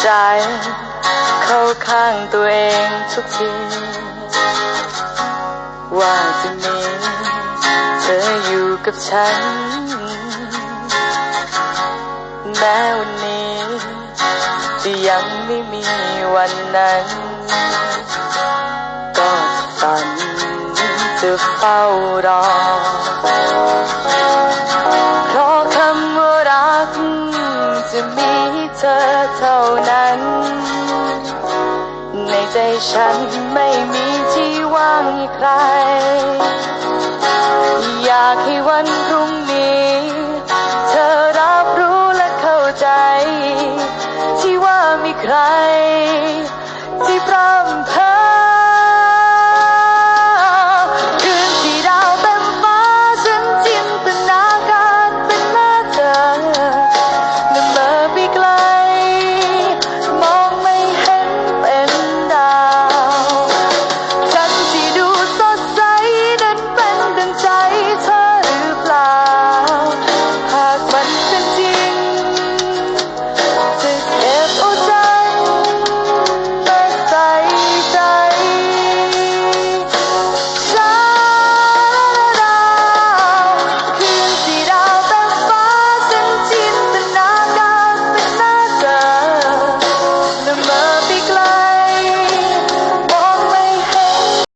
ใจ เข้าข้างตัวเองทุกที ว่าจะมีเธออยู่กับฉัน แม้วันนี้จะยังไม่มีวันนั้น ก็ฝันจะเฝ้ารอ เธอเท่านั้น ในใจฉันไม่มีที่ว่างให้ใคร อยากให้วันพรุ่งนี้ เธอรับรู้และเข้าใจ ที่ว่ามีใคร